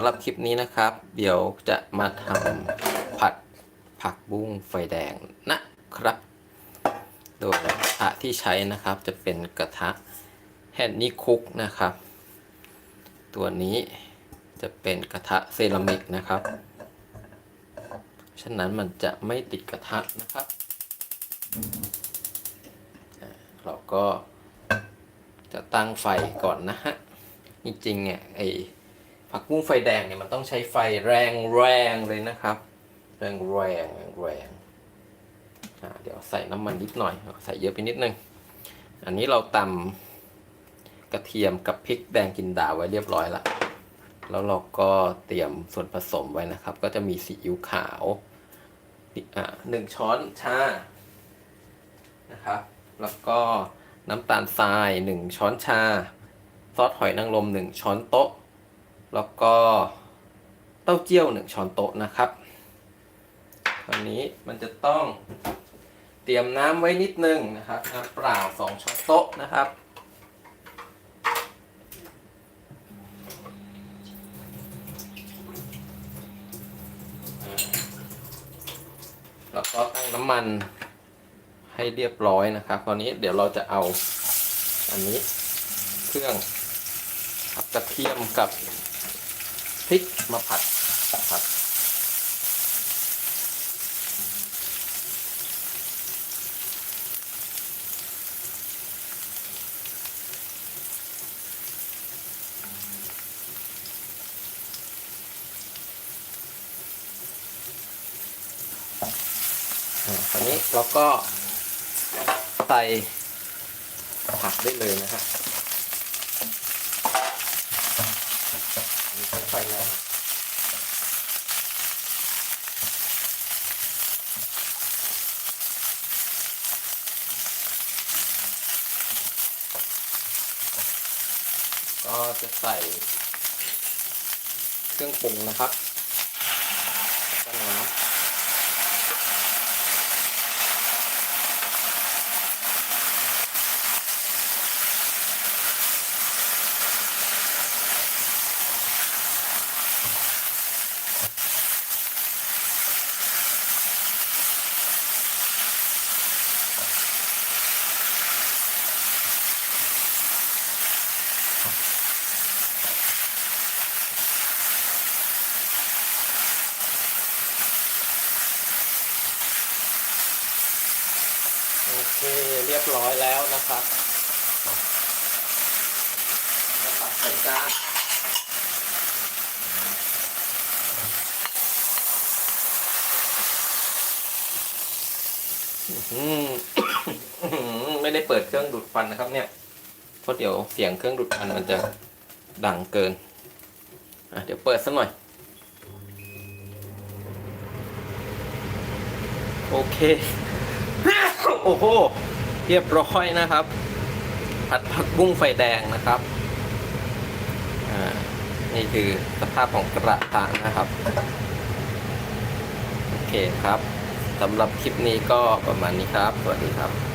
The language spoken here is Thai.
ำหรับคลิปนี้นะครับ เดี๋ยวจะมาทำผัดผักบุ้งไฟแดงนะครับ โดยกระทะที่ใช้นะครับจะเป็นกระทะแฮนนี่คุกนะครับ ตัวนี้จะเป็นกระทะเซรามิกนะครับ ฉะนั้นมันจะไม่ติดกระทะนะครับ เราก็จะตั้งไฟก่อนนะฮะ จริงๆเนี่ยไอ ผักบุ้งไฟแดงเนี่ยมันต้องใช้ไฟแรงแรงเลยนะครับ แรงแรงแรงอ่าเดี๋ยวใส่น้ำมันนิดหน่อย ใส่เยอะไปนิดนึง อันนี้เราตำกระเทียมกับพริกแดงกินดาไว้เรียบร้อยละแล้วเราก็เตรียมส่วนผสมไว้นะครับ ก็จะมีซีอิ๊วขาวหนึ่งช้อนชานะครับ แล้วก็น้ำตาลทรายหนึ่งช้อนชา ซอสหอยนางรมหนึ่งช้อนโต๊ะ แล้วก็เต้าเจี้ยวหนึ่งช้อนโต๊ะนะครับคราวนี้มันจะต้องเตรียมน้ำไว้นิดนึงนะครับน้ำเปล่าสองช้อนโต๊ะนะครับ แล้วก็ตั้งน้ำมันให้เรียบร้อยนะครับคราวนี้เดี๋ยวเราจะเอาอันนี้เครื่องผัดกระเทียมกับ พริกมาผัดผัดคราวนี้เราก็ใส่ผักได้เลยนะฮะอันนี้ใช้ไฟแรง ก็จะใส่เครื่องปรุงนะครับ อเคเรียบร้อยแล้วนะครับมาตักใส่จานไม่ได้เปิดเครื่องดูดควันนะครับ เนี่ยเพราะเดี๋ยวเสียงเครื่องดูดควันมันจะดังเกินอะเดี๋ยวเปิดสักหน่อย โอเค โอ้โหเรียบร้อยนะครับ ผัดผักบุ้งไฟแดงนะครับอ่านี่คือสภาพของกระทะนะครับ โอเคครับสำหรับคลิปนี้ก็ประมาณนี้ครับ สวัสดีครับ